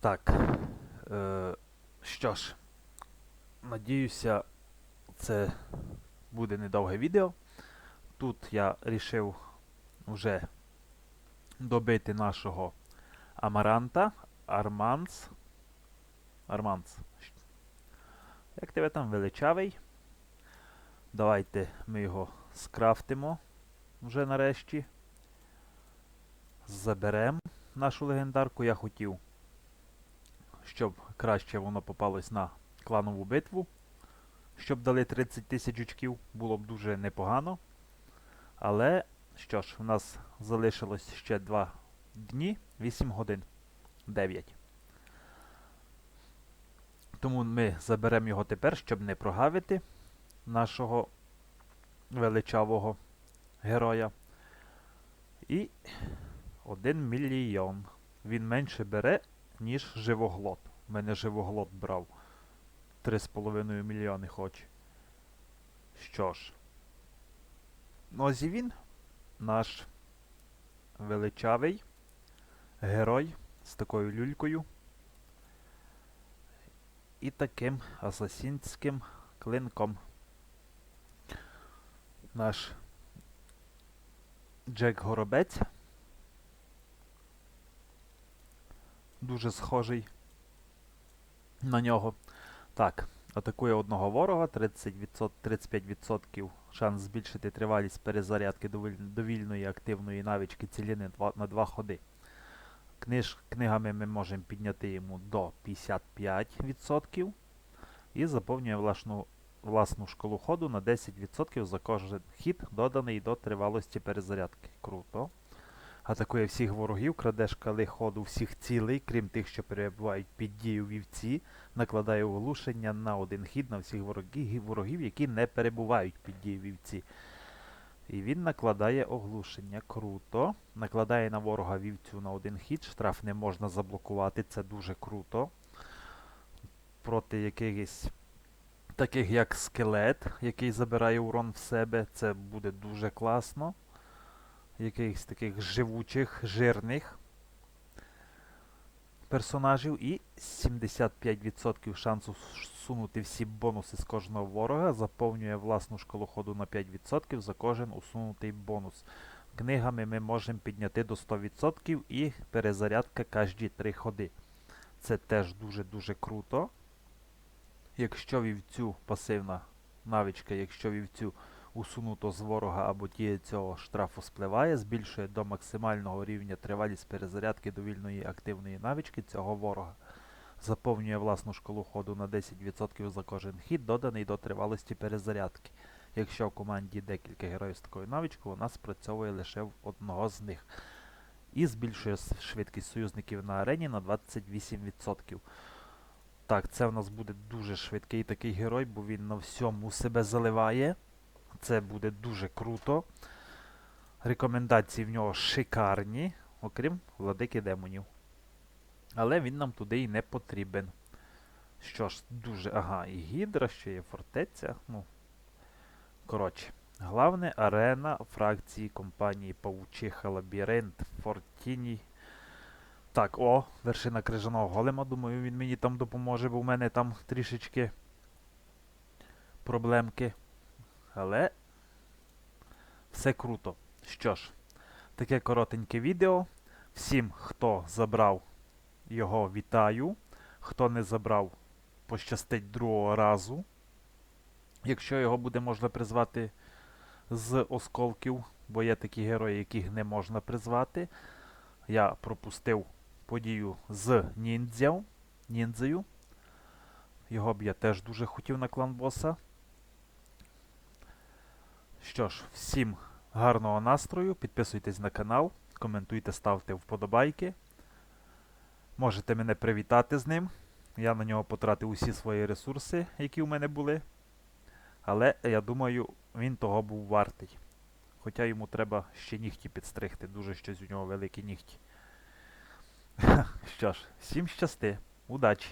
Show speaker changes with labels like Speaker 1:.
Speaker 1: Так. Е, що ж, надіюся, це буде недовге відео. Тут я рішив вже добити нашого амаранта. Арманс. Арманс. Як тебе там величавий? Давайте ми його скрафтимо вже нарешті. Заберемо нашу легендарку. Я хотів, щоб краще воно попалось на кланову битву. Щоб дали 30 тисяч очків, було б дуже непогано. Але що ж, в нас залишилось ще 2 дні, 8 годин, 9. Тому ми заберемо його тепер, щоб не прогавити нашого величавого героя. І 1 мільйон. Він менше бере, ніж живоглот. Мене живоглот брав 3,5 мільйони хоч. Що ж. Ну, ось і він, наш величавий герой з такою люлькою. І таким асасінським клинком. Наш Джек Горобець. Дуже схожий на нього. Так, атакує одного ворога, 30%, 35% шанс збільшити тривалість перезарядки довільної активної навички ціліни на 2 ходи. Книж, книгами ми можемо підняти йому до 55% і заповнює власну, власну школу ходу на 10% за кожен хід, доданий до тривалості перезарядки. Круто. Атакує всіх ворогів, краде шкали ходу всіх цілей, крім тих, що перебувають під дією вівці, накладає оглушення на один хід на всіх ворогів, ворогів, які не перебувають під дією вівці. І він накладає оглушення. Круто. Накладає на ворога вівцю на один хід. Штраф не можна заблокувати, це дуже круто. Проти якихось таких як скелет, який забирає урон в себе, це буде дуже класно. Якихось таких живучих, жирних персонажів. І 75% шансу сунути всі бонуси з кожного ворога. Заповнює власну шкалу ходу на 5% за кожен усунутий бонус. Книгами ми можемо підняти до 100% і перезарядка кожні 3 ходи. Це теж дуже-дуже круто. Якщо вівцю пасивна навичка, якщо вівцю усунуто з ворога або дія цього штрафу спливає, збільшує до максимального рівня тривалість перезарядки довільної активної навички цього ворога. Заповнює власну шкалу ходу на 10% за кожен хід, доданий до тривалості перезарядки. Якщо в команді декілька героїв з такою навичкою, вона спрацьовує лише в одного з них. І збільшує швидкість союзників на арені на 28%. Так, це в нас буде дуже швидкий такий герой, бо він на всьому себе заливає. Це буде дуже круто. Рекомендації в нього шикарні, окрім владики демонів. Але він нам туди і не потрібен. Що ж, дуже. Ага, і гідра, ще є фортеця. Ну. Коротше. Главне арена фракції компанії Павучиха Лабіринт Фортіні. Так, о, вершина крижаного голема. Думаю, він мені там допоможе, бо в мене там трішечки проблемки. Але все круто. Що ж, таке коротеньке відео. Всім, хто забрав його, вітаю. Хто не забрав, пощастить другого разу. Якщо його буде можна призвати з осколків, бо є такі герої, яких не можна призвати. Я пропустив подію з ніндзяв, ніндзею. Його б я теж дуже хотів на клан боса. Що ж, всім гарного настрою, підписуйтесь на канал, коментуйте, ставте вподобайки. Можете мене привітати з ним. Я на нього потратив усі свої ресурси, які у мене були. Але я думаю, він того був вартий. Хоча йому треба ще нігті підстригти, дуже щось у нього великі нігті. Що ж, всім щасти, удачі!